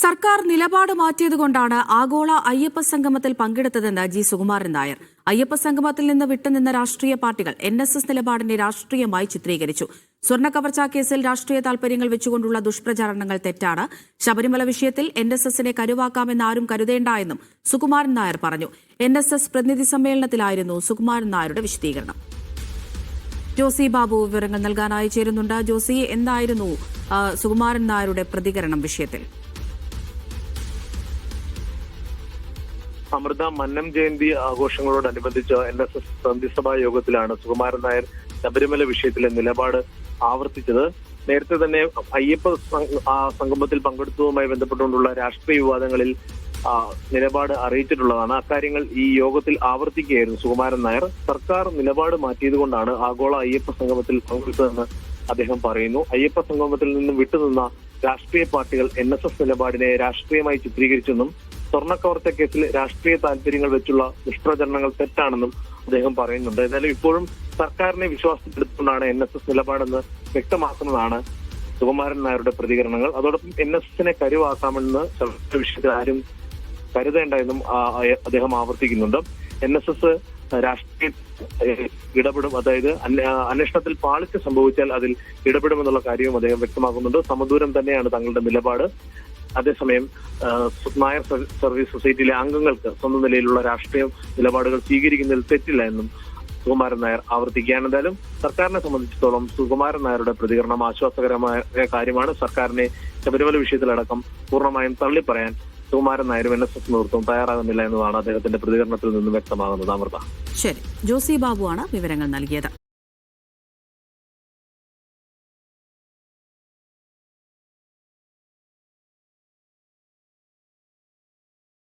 സർക്കാർ നിലപാട് മാറ്റിയതുകൊണ്ടാണ് ആഗോള അയ്യപ്പ സംഗമത്തിൽ പങ്കെടുത്തതെന്ന് ജി. സുകുമാരൻ നായർ. അയ്യപ്പ സംഗമത്തിൽ നിന്ന് വിട്ടുനിന്ന രാഷ്ട്രീയ പാർട്ടികൾ എൻ എസ് എസ് നിലപാടിനെ രാഷ്ട്രീയമായി ചിത്രീകരിച്ചു. സ്വർണ കവർച്ചാ കേസിൽ രാഷ്ട്രീയ താൽപര്യങ്ങൾ വെച്ചുകൊണ്ടുള്ള ദുഷ്പ്രചാരണങ്ങൾ തെറ്റാണ്. ശബരിമല വിഷയത്തിൽ എൻ എസ് എസിനെ കരുവാക്കാമെന്ന് ആരും കരുതേണ്ട എന്നും സുകുമാരൻ നായർ പറഞ്ഞു. എൻ എസ് എസ് പ്രതിനിധി സമ്മേളനത്തിലായിരുന്നു സുകുമാരൻ നായരുടെ വിശദീകരണം. ജോസി ബാബു വിവരങ്ങൾ നൽകാനായി ചേരുന്നുണ്ട്. ജോസി എന്തായിരുന്നു സുകുമാരൻ നായരുടെ പ്രതികരണം വിഷയത്തിൽ? അമൃത മന്നം ജയന്തി ആഘോഷങ്ങളോടനുബന്ധിച്ച് എൻ എസ് എസ് പ്രതിസഭാ യോഗത്തിലാണ് സുകുമാരൻ നായർ ശബരിമല വിഷയത്തിലെ നിലപാട് ആവർത്തിച്ചത്. നേരത്തെ തന്നെ അയ്യപ്പ സംഗമത്തിൽ പങ്കെടുത്തതുമായി ബന്ധപ്പെട്ടുകൊണ്ടുള്ള രാഷ്ട്രീയ വിവാദങ്ങളിൽ നിലപാട് അറിയിച്ചിട്ടുള്ളതാണ്. അക്കാര്യങ്ങൾ ഈ യോഗത്തിൽ ആവർത്തിക്കുകയായിരുന്നു സുകുമാരൻ നായർ. സർക്കാർ നിലപാട് മാറ്റിയതുകൊണ്ടാണ് ആഗോള അയ്യപ്പ സംഗമത്തിൽ പങ്കെടുത്തതെന്ന് അദ്ദേഹം പറയുന്നു. അയ്യപ്പ സംഗമത്തിൽ നിന്നും വിട്ടുനിന്ന രാഷ്ട്രീയ പാർട്ടികൾ എൻ നിലപാടിനെ രാഷ്ട്രീയമായി ചിത്രീകരിച്ചെന്നും സ്വർണക്കവർച്ച കേസിൽ രാഷ്ട്രീയ താല്പര്യങ്ങൾ വെച്ചുള്ള ദുഷ്പ്രചരണങ്ങൾ തെറ്റാണെന്നും അദ്ദേഹം പറയുന്നുണ്ട്. എന്നാലും ഇപ്പോഴും സർക്കാരിനെ വിശ്വാസത്തിലെടുത്തുകൊണ്ടാണ് എൻ എസ് എസ് നിലപാടെന്ന് വ്യക്തമാക്കുന്നതാണ് സുകുമാരൻ നായരുടെ പ്രതികരണങ്ങൾ. അതോടൊപ്പം എൻ എസ് എസിനെ കരുവാക്കാമെന്ന് വിഷയത്തിൽ ആരും കരുതേണ്ട എന്നും അദ്ദേഹം ആവർത്തിക്കുന്നുണ്ട്. എൻ എസ് എസ് രാഷ്ട്രീയ ഇടപെടും. അതായത് അന്വേഷണത്തിൽ പാളിച്ച സംഭവിച്ചാൽ അതിൽ ഇടപെടുമെന്നുള്ള കാര്യവും അദ്ദേഹം വ്യക്തമാക്കുന്നുണ്ട്. സമദൂരം തന്നെയാണ് തങ്ങളുടെ നിലപാട്. അതേസമയം നായർ സർ- സർവീസ് സൊസൈറ്റിയിലെ അംഗങ്ങൾക്ക് സ്വന്തം നിലയിലുള്ള രാഷ്ട്രീയ നിലപാടുകൾ സ്വീകരിക്കുന്നതിൽ തെറ്റില്ല എന്നും സുകുമാരൻ നായർ ആവർത്തിക്കുകയാണ്. എന്തായാലും സർക്കാരിനെ സംബന്ധിച്ചിടത്തോളം സുകുമാരൻ നായരുടെ പ്രതികരണം ആശ്വാസകരമായ കാര്യമാണ്. സർക്കാരിനെ ശബരിമല വിഷയത്തിലടക്കം പൂർണമായും തള്ളിപ്പറയാൻ സുകുമാരൻ നായരും എൻ എസ് എസ് നേതൃത്വം തയ്യാറാകുന്നില്ല എന്നതാണ് അദ്ദേഹത്തിന്റെ പ്രതികരണത്തിൽ നിന്നും വ്യക്തമാകുന്നത്. അമൃത. ശരി. ജോസി ബാബുവാണ് വിവരങ്ങൾ നൽകിയത്.